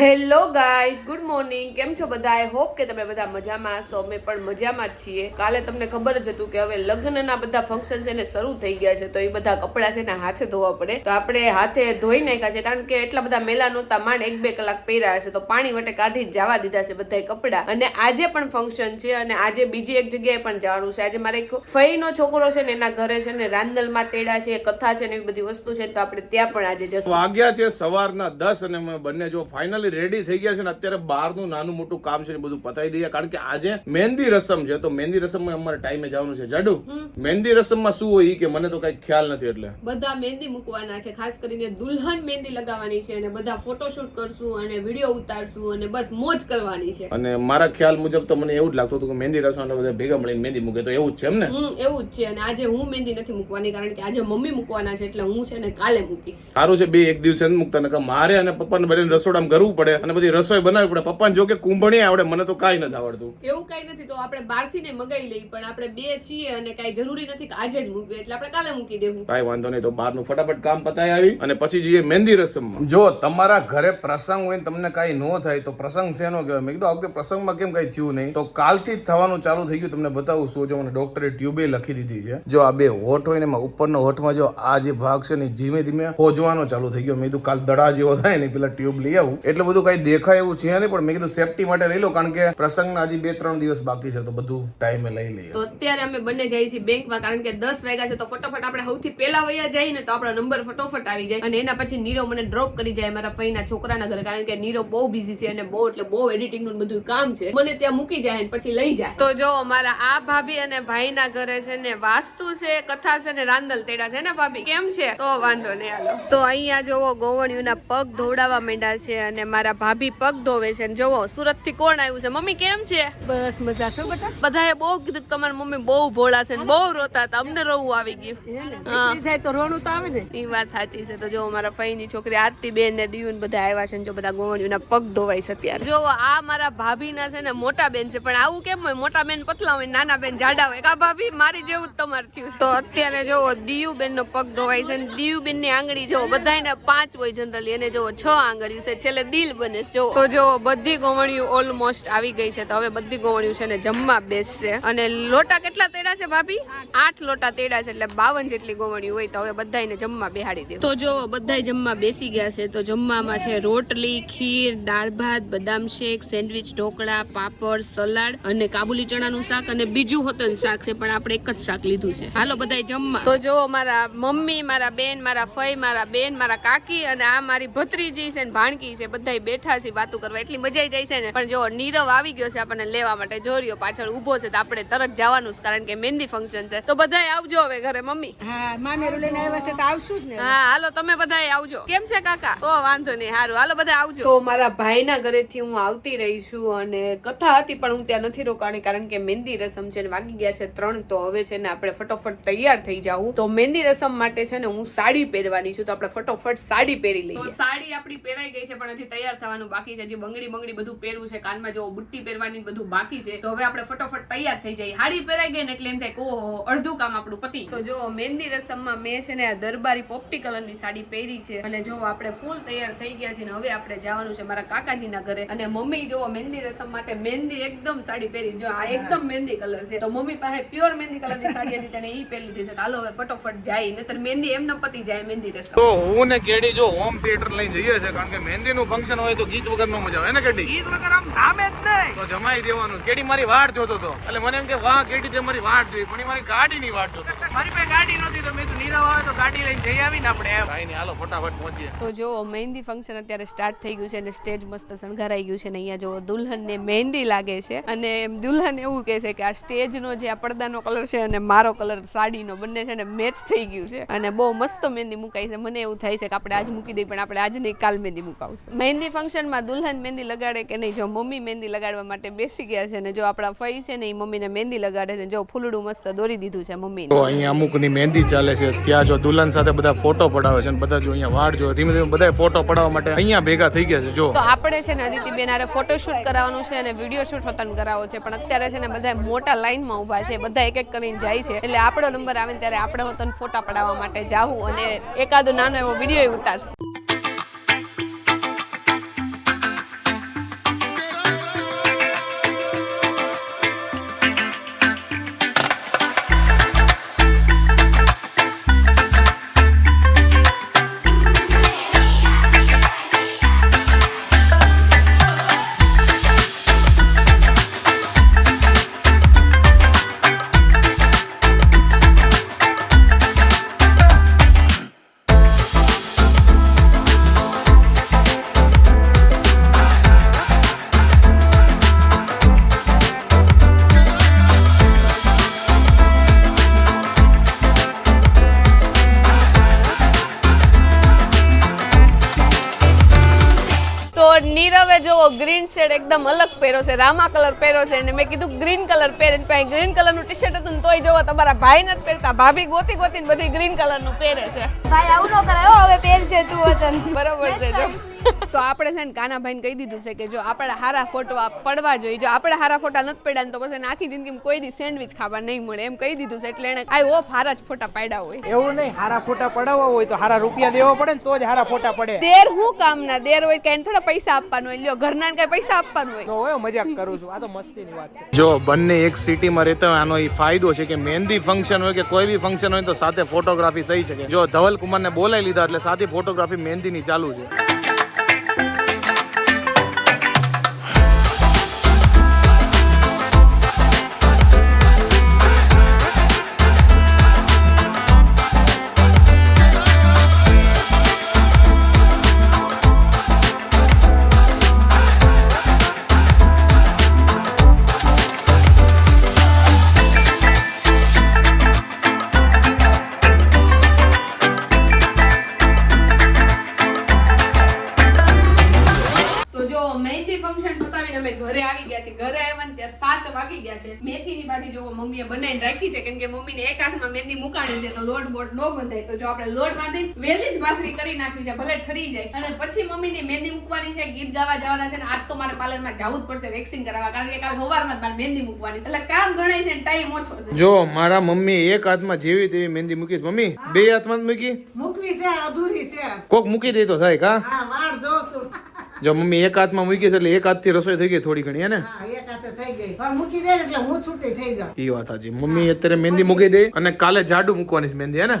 Hello guys good morning કેમ છો બધા? આઈ હોપ કે તમે બધા મજામાં હશો. અમે પણ મજામાં જ છીએ. કાલે તમને ખબર જ હતું કે હવે લગ્નના બધા ફંક્શન છે ને શરૂ થઈ ગયા છે. તો એ બધા કપડાં છે ને હાથે ધોવા પડે. તો આપણે હાથે ધોઈ નાખ્યા છે. કારણ કે એટલા બધા મેલા નહોતા માંડ એક બે કલાક પહેર્યા છે તો પાણી વટે કાઢી જવા દીધા છે બધા કપડાં. અને આજે પણ ફંક્શન છે અને આજે બીજી એક જગ્યાએ પણ જવાનું છે. આજે મારે એક ફઈનો છોકરો છે ને એના ઘરે છે ને રાંદલમાં તેડા છે, કથા છે ને એવી બધી વસ્તુ છે. તો આપણે ત્યાં પણ આજે જશું. વાગ્યા છે સવારના દસ અને બંને જો ફાઇનલી રેડી થઈ ગયા છે ને અત્યારે બહારનું નાનું મોટું કામ છે ને બધું પતાવી દઈએ. કારણ કે આજે મહેંદી રસમ છે. તો મહેંદી રસમમાં અમારે ટાઈમે જવાનું છે. જાડુ મહેંદી રસમમાં શું હોય કે મને તો કઈ ખ્યાલ નથી એટલે. બધા મહેંદી મૂકવાના છે. ખાસ કરીને દુલ્હન મહેંદી લગાવવાની છે અને બધા ફોટોશૂટ કરશું અને વીડિયો ઉતારશું અને બસ મોજ કરવાની છે. અને મારા ખ્યાલ મુજબ તો મને એવું જ લાગતું હતું કે મહેંદી રસમ બધા ભેગા મળીને મહેંદી મૂકે. તો એવું જ છે એમ ને? એવું જ છે. અને આજે હું મહેંદી નથી મૂકવાની કારણ કે આજે મમ્મી મૂકવાના છે. એટલે હું છે ને કાલે મૂકીશ. સારું છે બે એક દિવસે મૂકતા. નકર મારે અને પપ્પાને બને રસોડામાં કરવું પડે અને બધી રસોઈ બનાવવી પડે. પપ્પાને જો કે કુંભણી આવડે મને તો કાંઈ નથી આવડતું. એવું કઈ નથી તો આપણે બહારથી ને મગાઈ લઈ પણ આપણે બે છીએ અને કઈ જરૂરી નથી કે આજે જ મૂકીએ એટલે આપણે કાલે મૂકી દેવું. કાંઈ વાંધો નહીં તો બહારનું ફટાફટ કામ પતાવી આવી અને પછી જઈએ મહેંદી રસમમાં. જો તમારા ઘરે પ્રસંગ હોય તમને કાંઈ ન થાય તો પ્રસંગ શેનો કહેવાય? મેં કીધું આ વખતે પ્રસંગમાં કેમ કાંઈ થયું નહીં? તો કાલથી જ થવાનું ચાલુ થઈ ગયું તમને બતાવું શું જો મને ડોક્ટરે ટ્યુબે લખી દીધી છે. જો આ બે હોઠ હોય ને એમાં ઉપરનો હોઠમાં જો આ જે ભાગ છે ને ધીમે ધીમે હોજવાનો ચાલુ થઈ ગયો. મેં કીધું કાલ દડા જેવો થાય ને પેલા ટ્યુબ લઈ આવું. એટલે બધું કઈ દેખાય એવું છે નહીં પણ મેં કીધું સેફટી માટે લઈ લો કારણ કે પ્રસંગના હજી બે ત્રણ દિવસ બાકી છે તો બધું ટાઈમે લઈ લઈએ. તો અત્યારે અમે બંને જઈએ છીએ બેંકમાં કારણ કે દસ વાગ્યા છે તો ફટાફટ આપણે સૌથી પહેલા વયા જઈએ ને તો આપણો નંબર ફટોફટ આવી જાય. અને એના પછી નીરવ મને ડ્રોપ કરી જાય મારા ફઈના છોકરાના ઘરે કારણ કે નીરવ બહુ બિઝી છે અને બહુ એટલે બહુ એડિટિંગનું બધું કામ છે. મને ત્યાં મૂકી જાય અને પછી લઈ જાય. તો જો મારા આ ભાભી અને ભાઈના ઘરે છે ને વાસ્તુ છે કથા છે ને રાંદલ તેડા છે ને ભાભી? કેમ છે? તો વાંધો નહીં હાલો. તો અહીંયા જોવો ગોવણિયુના પગ ધોવડાવવા માંડ્યા છે અને મારા ભાભી પગ ધોવે છે ને જોવો સુરતથી કોણ આવ્યું છે? મમ્મી કેમ છે? બસ મજા છો બેટા? બધાએ બહુ કીધું કે તમારી મમ્મી બહુ ભોળા છે ને બહુ રોતા હતા અમને રોવું આવી ગયું. હા. જાય તો રોણું તો આવે ને? એ વાત સાચી છે. તો જો મારા ફઈની છોકરી આરતી બેન ને દિયુન બધા આવ્યા છે ને જો બધા ગોવણીઓના પગ ધોવાય છે અત્યારે. જો આ મારા ભાભીના છે ને મોટા બેન છે પણ આવું કેમ હોય? મોટા બેન પતલા હોય નાના બેન જાડા હોય. કા ભાભી મારી જેવું જ તમારે થયું તો અત્યારે જોવો દિયુ બેન નો પગ ધોવાય છે ને દિયુ બેનની આંગળી જોવો બધાને પાંચ હોય જનરલી એને જોવો છ આંગળીઓ છે. છેલ્લે દિલ બને જો, તો જો, બધી ગોવણીઓ ઓલમોસ્ટ આવી ગઈ છે. તો હવે બધી ગોવણીઓ છે ને જમવા બેસશે. અને લોટા કેટલા તેડા છે ભાભી? આઠ લોટા તેડા છે. એટલે બાવન જેટલી ગોવણીઓ હોય તો હવે બધાને જમવા બેહાડી દે તો જો, બધાય જમવા બેસી ગયા છે. તો જમવામાં છે રોટલી, ખીર, દાળ ભાત, બદામ shake, sandwich, dhokla, papad, salad અને કાબુલી ચણાનું શાક અને બીજું હોતન શાક છે, પણ આપણે એક જ શાક લીધું છે. હાલો બધા જમવા. તો જો, મારા મમ્મી, મારા બેન, મારા ફઈ, મારા બેન, મારા કાકી અને આ મારી ભત્રીજી છે ભાણકી છે બધાય બેઠા છે વાતો કરવા. એટલી મજા આવી જાય છે ને. પણ જો નીરવ આવી ગયો છે આપણને લેવા માટે જોરિયો પાછળ ઊભો છે તો આપણે તરત જવાનું છે કારણ કે મહેંદી ફંક્શન છે. તો બધાય આવજો હવે ઘરે મમ્મી. હા મામેરું લઈને આવ્યા છે તો આવશું જ ને. હા હાલો તમે બધાય આવજો. કેમ છે કાકા? ઓ વાંધો નહીં હારું. હાલો બધા આવજો. તો મારા ભાઈના ઘરેથી હું આવતી રહી છું અને કથા હતી પણ હું ત્યાં નથી રોકાણી કારણ કે મહેંદી રસમ છે ને વાગી ગયા છે ત્રણ તો હવે છે ને આપણે ફટોફટ તૈયાર થઈ જાવું તો મહેંદી રસમ માટે છે ને હું સાડી પહેરવાની છું તો આપણે ફટોફટ સાડી પહેરી લઈએ. સાડી આપણી પહેરાઈ ગઈ છે પણ હજી તૈયાર થવાનું બાકી છે. હજી બંગડી બંગડી બધું પહેરવું છે, કાનમાં જો બુટ્ટી પહેરવાની બધું બાકી છે. તો હવે આપણે ફટોફટ તૈયાર થઈ જાય હાડી પહેરાઈ ગઈ ને એટલે એમ થાય કે અડધું કામ આપણું પતિ તો જો મહેંદી રસમમાં મેં છે ને આ દરબારી પોપટી કલરની સાડી પહેરી છે. અને જો, આપણે ફૂલ તૈયાર થઈ ગયા છે ને હવે આપણે જવાનું છે મારા કાકાજીના ઘરે. અને મમ્મી જો મહેંદી રસમ માટે મહેંદી એકદમ સાડી પહેરી. જો, આ એકદમ મહેંદી કલર છે. તો મમ્મી પાસે પ્યોર મહેંદી કલરની સાડી હતી, તેને એ પહેરી દીધી છે. તો હાલો હવે ફટોફટ જાય. નતર મહેંદી એમને પતી જાય મહેંદી રસમ. તો હું ને કેડી જો હોમ થિયેટર લઈ જઈએ છે કારણ કે મહેંદીનું ફંક્શન હોય તો ગીત વગર નો મજા આવે ને કેડી? ગીત વગર આમ સામે જ નહીં. તો જમાઈ દેવાનું. કેડી મારી વાટ જોતો તો. એટલે મને એમ કે વાહ કેડી તે મારી વાટ જોઈ. પણ મારી ગાડી ની વાટ જોતો મારી પાસે ગાડી નહોતી તો મેં તો નીરવ આવે તો ગાડી લઈને જઈ આવીને આપણે એમ. ભાઈ નહીં હાલો ફટાફટ પહોંચીએ. તો જો મહેંદી ફંક્શન અત્યારે સ્ટાર્ટ થઈ ગયું છે અને સ્ટેજ મસ્ત શણગારાઈ ગયું છે ને અહીંયા જો દુલ્હનને મહેંદી લાગે છે. અને દુલ્હન એવું કહે છે કે આ સ્ટેજ નો જે આ પડદાનો કલર છે અને મારો કલર સાડીનો બંને છે ને મેચ થઈ ગયું છે. અને બહુ મસ્ત મહેંદી મુકાઈ છે. મને એવું થાય છે કે આપણે આજ મૂકી દઈએ પણ આપણે આજ નહીં કાલ મહેંદી મુકાવશે. મહેંદી ફંક્શનમાં દુલ્હન મહેંદી લગાડે કે નહીં? જો મમ્મી મહેંદી લગાડવા માટે બેસી ગયા છે ને જો આપણા ફઈ છે ને એ મમ્મીને મહેંદી લગાડે છે જો ફૂલડું મસ્ત દોરી દીધું છે મમ્મી તો અહીંયા અમુકની મહેંદી ચાલે છે. ત્યાં જો દુલ્હન સાથે બધા ફોટો પડાવે છે અને બધા જો અહીંયા વાડ જો ધીમે ધીમે બધા ફોટો પડાવવા માટે અહીંયા ભેગા થઈ ગયા છે જો. તો આપણે છે ને અદિતિબેન હારે ફોટોશૂટ કરાવવાનું છે અને વીડિયો શૂટ હોતન કરાવવો છે. પણ અત્યારે છે ને બધા મોટા લાઈનમાં ઊભા છે. બધા એક એક કરીને જાય છે. એટલે આપણો નંબર આવે ને ત્યારે આપણે હોતન ફોટા પડાવવા માટે જાવું અને એકાદો નાનો એવો વીડિયો ઉતારશું. ગ્રીન શેડ એકદમ અલગ પહેરો છે રામા કલર પહેરો છે અને મેં કીધું ગ્રીન કલર પહેરે પછી ગ્રીન કલરનું ટી શર્ટ હતું ને તોય જોવો તમારા ભાઈ નથી પહેરતા ભાભી ગોતી ગોતીને બધી ગ્રીન કલરનું પહેરે છે. ભાઈ આવું ન કરાયો હવે પહેરજે તું બરોબર છે જો. તો આપણે છે ને કાનાભાઈને કહી દીધું છે કે જો આપણા હારા ફોટો પડવા જોઈએ જો આપણે હારા ફોટા નથી પડ્યા ને તો પછી આખી જિંદગીમાં કોઈ દી સેન્ડવિચ ખાવા નહીં મળે. એમ કહી દીધું છે એટલે એને આઈ હોપ હારા જ ફોટા પાડ્યા હોય. એવું નહીં હારા ફોટા પડાવવા હોય તો હારા રૂપિયા દેવા પડે ને તો જ હારા ફોટા પડે. દેર હું કામના? દેર હોય કે એને થોડા પૈસા આપવાનું હોય? લ્યો ઘરના કઈ પૈસા આપવાનું હોય? તો હોય મજાક કરું છું. આ તો મસ્તીની વાત છે. જો બંને એક સિટીમાં રહેતા હોય આનો એ ફાયદો છે કે મહેંદી ફંક્શન હોય કે કોઈ બી ફંક્શન હોય તો સાથે ફોટોગ્રાફી થઈ શકે. જો ધવલ કુમારને બોલાવી લીધા એટલે સાથે ફોટોગ્રાફી મહેંદીની ચાલુ છે. ભાજી જો મમ્મીએ બનાવીને રાખી છે કેમ કે મમ્મીને એક હાથમાં મહેંદી મુકાણી છે તો લોટ બોટ નો બંધાય. તો જો આપણે લોટ બાંધી વહેલી જ ભાખરી કરી નાખી છે ભલે ઠરી જાય. અને પછી મમ્મીની મહેંદી મૂકવાની છે ગીત ગાવા જવાના છે ને આજ તો મારે પાર્લરમાં જવું જ પડશે વેક્સિંગ કરાવવા કારણ કે કાલ સવારમાં જ મારે મહેંદી મૂકવાની. એટલે કામ ગણાય છે ટાઈમ ઓછો છે. જો મારા મમ્મી એક હાથમાં જેવી તેવી મહેંદી મૂકીશ મમ્મી બે હાથમાં જ મૂકી? મૂકવી છે અધૂરી છે. કોક મૂકી દે તો થાય કા? હા વાર છું જો મમ્મી એક હાથમાં મૂકી છે એટલે એક હાથથી રસોઈ થઈ ગઈ થોડી ઘણી હે ને? હા એક હાથે થઈ ગઈ. પણ મૂકી દે એટલે હું છૂટી થઈ જાઉં. એ વાત સાચી. મમ્મી અત્યારે મહેંદી મૂકી દે અને કાલે જાડુ મૂકવાની છે મહેંદી હે ને?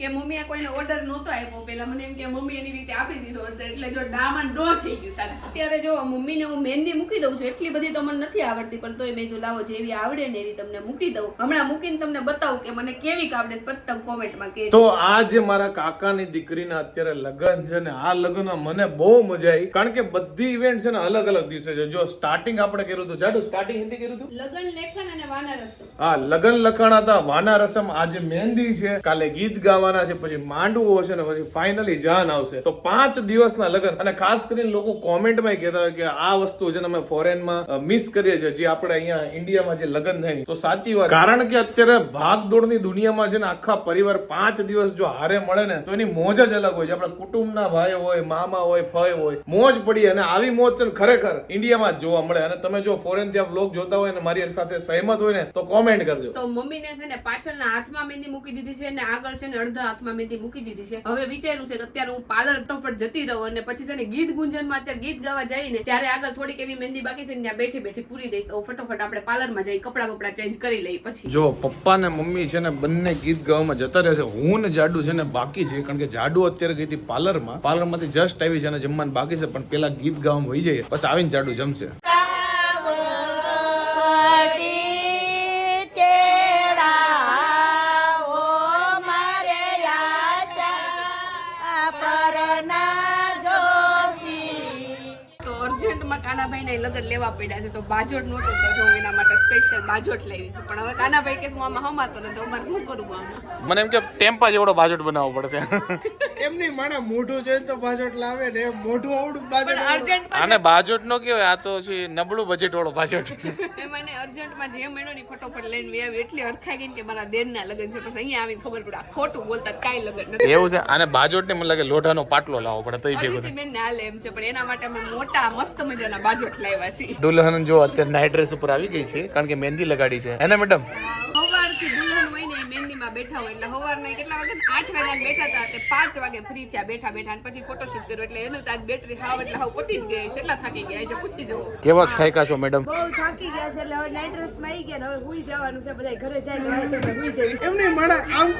ને મમ્મીને આ કે કોઈને ઓર્ડર નહોતો આપ્યો પેલા મને એમ કે મમ્મી એની રીતે આપી દીધો હશે. એટલે જો ડામાં ડો થઈ ગયું સાથે અત્યારે જો મમ્મીને હું મહેંદી મૂકી દઉં છું. એટલી બધી તો મને નથી આવડતી પણ તોય મેં લાવો જેવી આવડે ને એવી તમને મૂકી દઉં. હમણાં મૂકીને તમને બતાવું કે મને કેવી આવડે પત્તમ કોમેન્ટમાં કે તો આ જે મારા કાકાની દીકરીના અત્યારે લગ્ન છે ને આ લગ્નમાં મને બહુ મજા આવી. કારણ કે બધી ઇવેન્ટ છે ને અલગ અલગ દિવસે છે. જો સ્ટાર્ટિંગ આપણે કર્યું હતું જાડુ સ્ટાર્ટિંગ હિન્દી કર્યું હતું? લગન લેખન અને વાના રસમ હા લગન લખાણ હતા વાના રસમ આજે મહેંદી છે. કાલે ગીત ગાવાના છે, પછી માંડવું હશે ને પછી ફાઇનલી જાન આવશે. તો પાંચ દિવસના લગન. અને ખાસ કરીને લોકો કોમેન્ટમાં કહેતા હોય કે આ વસ્તુ છે અમે ફોરેનમાં મિસ કરીએ છીએ, જે આપણે અહીંયા ઇન્ડિયામાં જે લગ્ન થાય. તો સાચી વાત. કારણ કે અત્યારે ભાગદોડની દુનિયામાં છે ને આખા પરિવાર પાંચ દિવસ જો હારે મળે ને, તો એની મોજ જ અલગ હોય છે. આપણા કુટુંબના ભાઈ હોય, મામા હોય ફય હોય, મોજ પડી અને આવી મોજ છે ખરેખર ઇન્ડિયામાં જ જોવા મળે. અને તમે જો ફોરેન ત્યાં બ્લોગ જોતા હોય ને, મારી સાથે સહેમત હોય ને, તો કોમેન્ટ કરજો. તો મમ્મીને છે ને પાછળના હાથમાં મેંદી મૂકી દીધી છે ને આગળ છે ને અડધા હાથમાં મહેંદી મૂકી દીધી છે. હવે વિચાર્યું છે કે અત્યારે હું પાર્લર ફટાફટ જતી રહું અને પછી છે ને ગીત ગુંજનમાં અત્યારે ગીત ગાવા જઈને ત્યારે આગળ થોડીક એવી મહેંદી બાકી છે ને ત્યાં બેઠી બેઠી પૂરી દઈશ. તો ફટાફટ આપણે પાર્લરમાં જઈ કપડા બપડા ચેન્જ કરી લઈ પછી. જો પપ્પા ને મમ્મી છે ને બંને ગીત ગાવામાં જતા રહે છે. હું ને જાડુ છે ને બાકી છે કારણ કે જાડુ અત્યારે ગઈ હતી પાર્લરમાં. પાર્લરમાંથી જસ્ટ આવી છે અને જમવાનું બાકી છે. પણ પેલા ગીત ગાવામાં હોઈ જાય બસ આવીને જાડુ જમશે. અર્જન્ટમાં કાનાભાઈ ને લગન લેવા પડ્યા છે તો બાજોટ નહોતો તો જો એના માટે સ્પેશિયલ બાજોટ લેવી છે. પણ હવે કાનાભાઈ કે હું આમાં હમાતો નથી તો અમારે શું કરવું આમાં? મને એમ કે ટેમ્પા જેવડો બાજોટ બનાવવો પડશે. એમની માણા મોઢું જોઈને તો બાજોટ લાવે ને એમ મોઢું આવડું બાજોટ અર્જન્ટ અને બાજોટ નો કહેવાય આ તો છે નબળું બજેટ વાળો બાજોટ એ મને અર્જન્ટમાં જે મહિનોની ફટોફટ લઈને વે આવી એટલી અરખાઈ ગઈ કે મારા દેરના લગન છે પછી અહીંયા આવીને ખબર પડે આ ખોટું બોલતા કાઈ લગન નથી. એવું છે અને બાજોટ ને મને લાગે લોઢાનો પાટલો લાવવો પડે તો ભેગો અદિતિ ના લે એમ છે પણ એના માટે અમે મોટા મસ્ત મજાના બાજોટ લાવ્યા છે. દુલ્હન જો અત્યારે નાઇટ ડ્રેસ ઉપર આવી ગઈ છે કારણ કે મહેંદી લગાડી છે. એને મેડમ સવારથી દુલ્હન હોય ને મહેંદીમાં બેઠા હોય એટલે સવારના કેટલા વાગે આઠ વાગ્યા બેઠા હતા તે પાંચ વાગે ફ્રી થયા બેઠા બેઠા અને પછી ફોટોશૂટ કર્યો એટલે એનું તાજ બેટરી હાવ એટલે હાવ પતી જ ગઈ છે. એટલા થાકી ગયા છે પૂછી જવો કેવા ઠાયકા છો મેડમ બહુ થાકી ગયા છે એટલે હવે નાઇટ ડ્રેસમાં આવી ગયા હવે હુઈ જવાનું છે બધા ઘરે જાય ને હુઈ જવી એમને માણા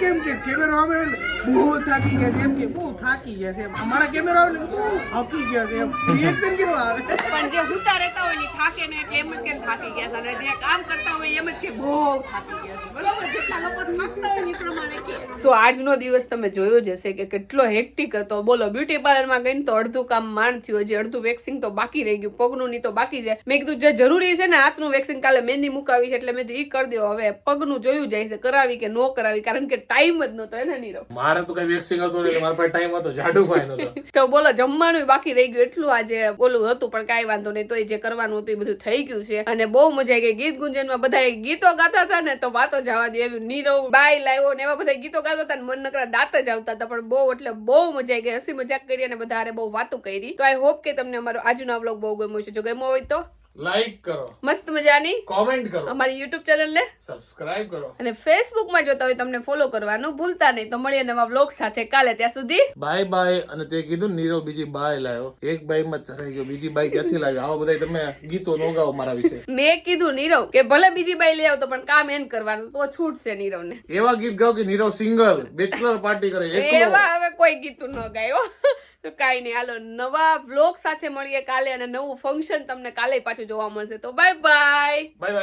કેમ કે કેમેરો આવે ને બહુ થાકી ગયા છે. એમ કે બહુ થાકી ગયા છે. અમારા કેમેરો આવે ને બહુ થાકી ગયા છે. એમ. રિએક્શન કેવું આવે? પણ જે હુતા રહેતા હોય ને થાકે ને એટલે એમ જ કે થાકી ગયા છે. અને જે કામ કરતા હોય એમ જ કે બહુ થાકી ગયા છે. બરોબર? જેટલા લોકો થાકતા હોય એ પ્રમાણે કે. તો આજનો દિવસ તમે જોયો જ હશે કે કેટલો હેક્ટિક હતો. બોલો બ્યુટી પાર્લરમાં ગઈને તો અડધું કામ માંડ થયું હજી. અડધું વેક્સિંગ તો બાકી રહી ગયું. પગનું ની તો બાકી છે. મેં કીધું જે જરૂરી છે ને હાથનું વેક્સિંગ કાલે મહેંદી મુકાવી છે. એટલે મેં કીધું ઈ કરી દો હવે પગનું જોયું જાય છે. કરાવી કે ન કરાવી? કારણ કે ટાઈમ જ નતો એને નીરવ? મારે તો કઈ વેક્સિંગ હતું મારા પાસે ટાઈમ હતો જાડુ ભાઈ નતો તો બોલો જમવાનું બાકી રહી ગયું એટલું આજે બોલું હતું પણ કઈ વાંધો નહીં તો જે કરવાનું હતું એ બધું થઈ ગયું છે. અને બહુ મજા આવી ગઈ ગીત ગુંજનમાં બધા ગીતો ગાતા હતા ને તો વાતો જવા દે એવી નીરવ બાય લાવ્યો ને એવા બધા ગીતો ગાતા હતા ને મન નકરા દાંત જ આવતા હતા પણ બહુ એટલે બહુ મજા આવી ગઈ હસી મજાક કરી અને બધા બહુ વાતો કરી. તો આઈ હોપ કે તમને અમારો આજનો વ્લોગ બહુ ગમ્યો છે જો ગમ્યો હોય તો લાઈક કરો. મસ્ત મજાની. કોમેન્ટ કરો. અમારી યુટ્યુબ ચેનલને સબસ્ક્રાઇબ કરો. અને ફેસબુકમાં જોતા હોય તમને ફોલો કરવાનું ભૂલતા નહીં. તો મળીએ નવા વ્લોગ સાથે કાલે. ત્યાં સુધી બાય બાય અને તે કીધું ને નીરવ બીજી બાય લાવ્યો એક બાઈ માં ચરાઈ ગયો. બીજી બાઈ ક્યાંથી લાવ્યો? આવા બધા તમે ગીતો નો ગાઓ મારા વિશે. મેં કીધું નીરવ કે ભલે બીજી બાઈ લઈ આવતો પણ કામ એન કરવાનું. તો છૂટશે નીરવને. એવા ગીત ગાઓ કે નીરવ સિંગલ બેચલર પાર્ટી કરે એવા હવે કોઈ ગીત ન ગાયો તો કાંઈ નહીં. હાલો, નવા વ્લોગ સાથે મળીએ કાલે અને નવું ફંક્શન તમને કાલે પાછું જોવા મળશે. તો બાય બાય બાય બાય